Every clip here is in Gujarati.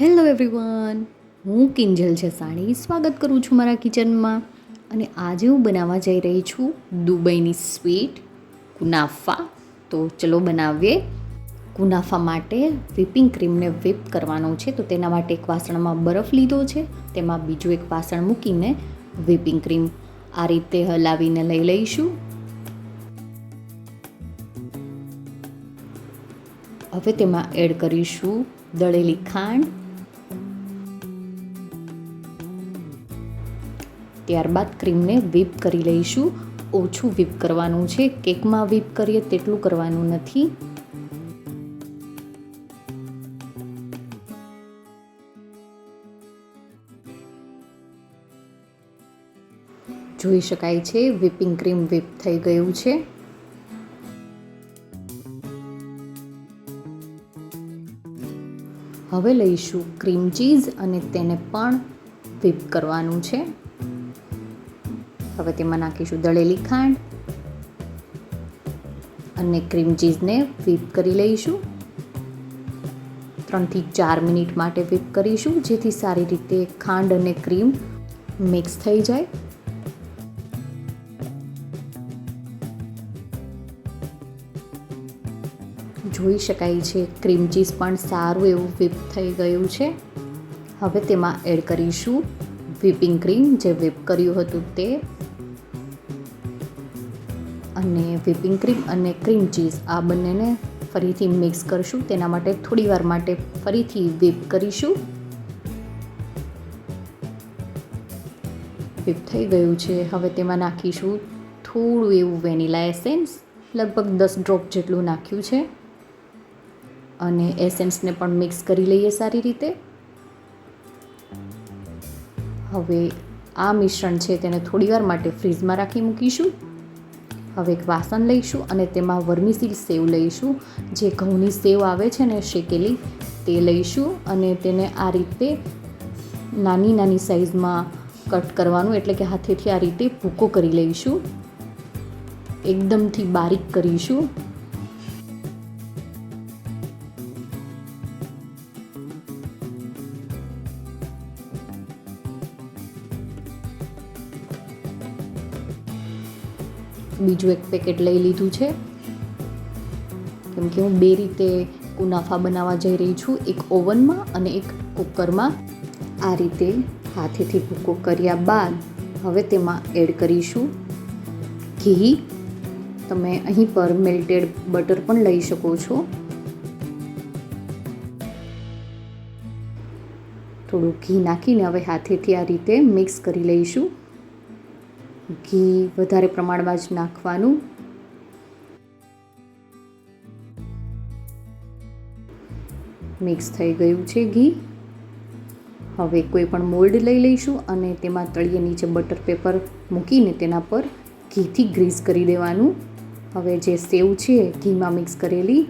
હેલો એવરીવન, હું કિંજલ જસાણી. સ્વાગત કરું છું મારા કિચનમાં. અને આજે હું બનાવવા જઈ રહી છું દુબઈની સ્વીટ, કુનાફા. તો ચલો બનાવીએ. કુનાફા માટે વિપિંગ ક્રીમને વિપ કરવાનો છે. તો તેના માટે એક વાસણમાં બરફ લીધો છે. તેમાં બીજું એક વાસણ મૂકીને વિપિંગ ક્રીમ આ રીતે હલાવીને લઈ લઈશું. હવે તેમાં એડ કરીશું દળેલી ખાંડ. ત્યારબાદ ક્રીમને વિપ કરી લઈશું. ઓછું વિપ કરવાનું છે. કેકમાં વિપ કરીએ તેટલું કરવાનું નથી. જોઈ શકાય છે વિપિંગ ક્રીમ વિપ થઈ ગયું છે. હવે લઈશું ક્રીમ ચીઝ અને તેને પણ વિપ કરવાનું છે. હવે તેમાં નાખીશું દળેલી ખાંડ અને ક્રીમ ચીઝને વિપ કરી લઈશું. ત્રણથી ચાર મિનિટ માટે વિપ કરીશું, જેથી સારી રીતે ખાંડ અને ક્રીમ મિક્સ થઈ જાય. જોઈ શકાય છે. ક્રીમ ચીઝ પણ સારું એવું વિપ થઈ ગયું છે. હવે તેમાં એડ કરીશું વિપિંગ ક્રીમ જે whip કર્યું હતું તે. અને વિપિંગ ક્રીમ અને ક્રીમ ચીઝ આ બંનેને ફરીથી મિક્સ કરશું. તેના માટે થોડીવાર માટે ફરીથી વિપ કરીશું. વિપ થઈ ગયું છે. હવે તેમાં નાખીશું થોડું એવું વેનીલા એસેન્સ લગભગ દસ ડ્રોપ જેટલું નાખ્યું છે. અને એસેન્સને પણ મિક્સ કરી લઈએ સારી રીતે. હવે આ મિશ્રણ છે તેને થોડીવાર માટે ફ્રીઝમાં રાખી મૂકીશું. હવે એક વાસણ લઈશું અને તેમાં વર્મિસિલ સેવ લઈશું. જે ઘઉંની સેવ આવે છે ને શેકેલી, તે લઈશું અને તેને આ રીતે નાની નાની સાઇઝમાં કટ કરવાનું, એટલે કે હાથેથી આ રીતે ભૂકો કરી લઈશું. એકદમથી બારીક કરીશું. બીજું એક પેકેટ લઈ લીધું છે. કેમ કે હું બે રીતે કુનાફા બનાવવા જઈ રહી છું. એક ઓવનમાં અને એક કુકરમાં. આ રીતે હાથેથી ભૂકો કર્યા બાદ હવે તેમાં એડ કરીશું ઘી. તમે અહીં પર મેલ્ટેડ બટર પણ લઈ શકો છો. થોડું ઘી નાખીને હવે હાથેથી આ રીતે મિક્સ કરી લઈશું. ઘી વધારે પ્રમાણમાં જ નાખવાનું. મિક્સ થઈ ગયું છે ઘી. હવે કોઈ પણ મોલ્ડ લઈ લઈશું અને તેમાં તળિયે નીચે બટર પેપર મૂકીને તેના પર ઘીથી ગ્રીસ કરી દેવાનું. હવે જે સેવ છે ઘીમાં મિક્સ કરેલી,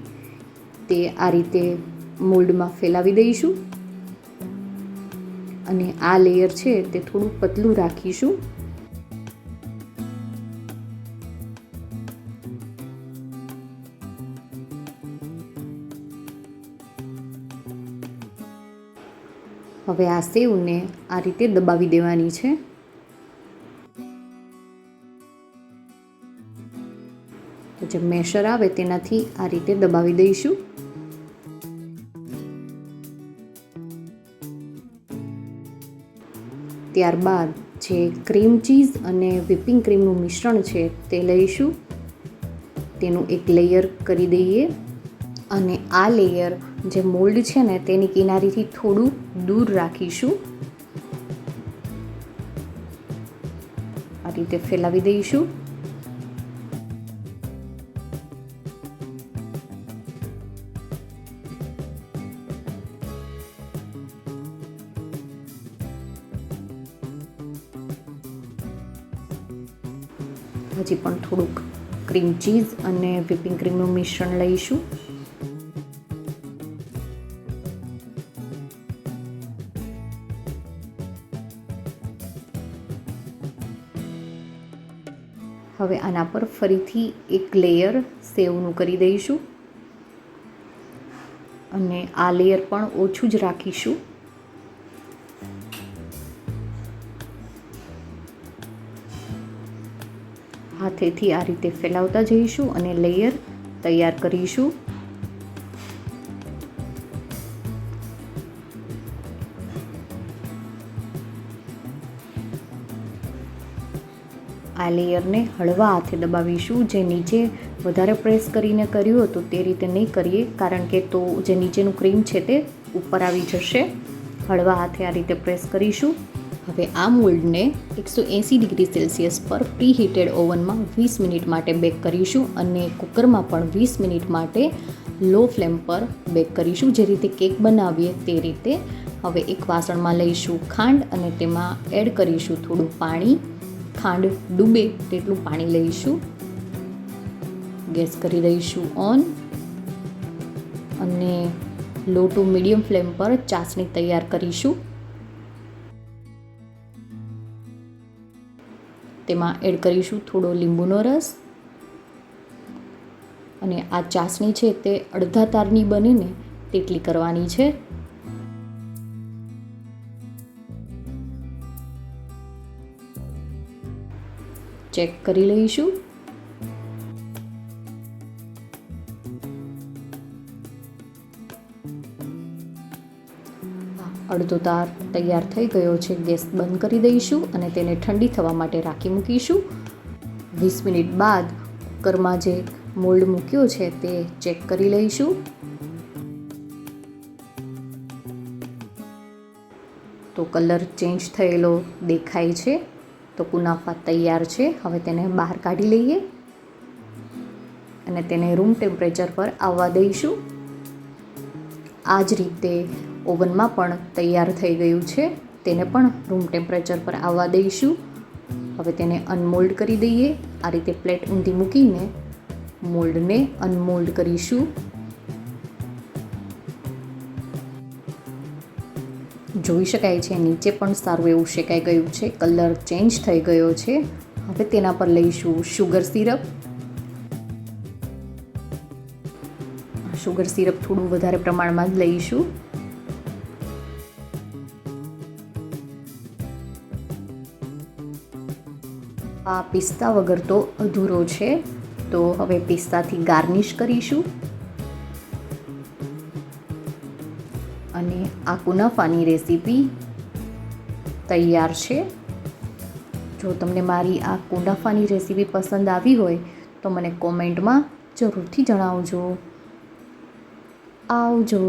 તે આ રીતે મોલ્ડમાં ફેલાવી દઈશું. અને આ લેયર છે તે થોડું પતલું રાખીશું. હવે આ સેવને આ રીતે દબાવી દેવાની છે. તો જે મેશર આવે તેનાથી આ રીતે દબાવી દઈશું. ત્યારબાદ જે ક્રીમ ચીઝ અને વિપિંગ ક્રીમનું મિશ્રણ છે તે લઈશું. તેનું એક લેયર કરી દઈએ અને આ લેયર જે મોલ્ડ છે ને તેની કિનારીથી થોડું દૂર રાખીશું. આ રીતે ફેલાવી દઈશું. હજી પણ થોડુંક ક્રીમ ચીઝ અને વિપિંગ ક્રીમનું મિશ્રણ લઈશું. હવે આના પર ફરીથી એક લેયર સેવનું કરી દઈશું. અને આ લેયર પણ ઓછું જ રાખીશું. હાથેથી આ રીતે ફેલાવતા જઈશું અને લેયર તૈયાર કરીશું. આ લેયરને હળવા હાથે દબાવીશું. જે નીચે વધારે પ્રેસ કરીને કર્યું હતું તે રીતે નહીં કરીએ, કારણ કે તો જે નીચેનું ક્રીમ છે તે ઉપર આવી જશે. હળવા હાથે આ રીતે પ્રેસ કરીશું. હવે આ મોલ્ડને એકસો એંસી ડિગ્રી સેલ્સિયસ પર પ્રીહીટેડ ઓવનમાં વીસ મિનિટ માટે બેક કરીશું અને કુકરમાં પણ વીસ મિનિટ માટે લો ફ્લેમ પર બેક કરીશું. જે રીતે કેક બનાવીએ તે રીતે. હવે એક વાસણમાં લઈશું ખાંડ અને તેમાં એડ કરીશું થોડું પાણી. ખાંડ ડૂબે તેટલું પાણી લઈશું. ગેસ કરી દઈશું ઓન. અને લો ટુ મીડિયમ ફ્લેમ પર ચાસણી તૈયાર કરીશું. તેમાં એડ કરીશું થોડો લીંબુનો રસ. અને આ ચાસણી છે તે અડધા તારની બનીને તેટલી કરવાની છે. ચેક કરી લઈશું. અડધો તાર તૈયાર થઈ ગયો છે, ગેસ બંધ કરી દઈશું અને તેને ઠંડી થવા માટે રાખી મૂકીશું. વીસ મિનિટ બાદ કુકરમાં જે મોલ્ડ મૂક્યો છે તે ચેક કરી લઈશું. તો કલર ચેન્જ થયેલો દેખાય છે. તો કુનાફા તૈયાર છે. હવે તેને બહાર કાઢી લઈએ અને તેને રૂમ ટેમ્પરેચર પર આવવા દઈશું. આ જ રીતે ઓવનમાં પણ તૈયાર થઈ ગયું છે. તેને પણ રૂમ ટેમ્પરેચર પર આવવા દઈશું. હવે તેને અનમોલ્ડ કરી દઈએ. આ રીતે પ્લેટ ઊંધી મૂકીને મોલ્ડને અનમોલ્ડ કરીશું. જોઈ શકાય છે, નીચે પણ સારું એવું શેકાઈ ગયું છે, કલર ચેન્જ થઈ ગયો છે. હવે તેના પર લઈશું શુગર સિરપ. શુગર સિરપ થોડું વધારે પ્રમાણમાં જ લઈશું. આ પિસ્તા વગર તો અધૂરો છે. તો હવે પિસ્તાથી ગાર્નિશ કરીશું. આ કુનાફાની રેસીપી તૈયાર છે. જો તમને મારી આ કુનાફાની રેસીપી પસંદ આવી હોય, તો મને કોમેન્ટમાં જરૂરથી જણાવજો. આવજો.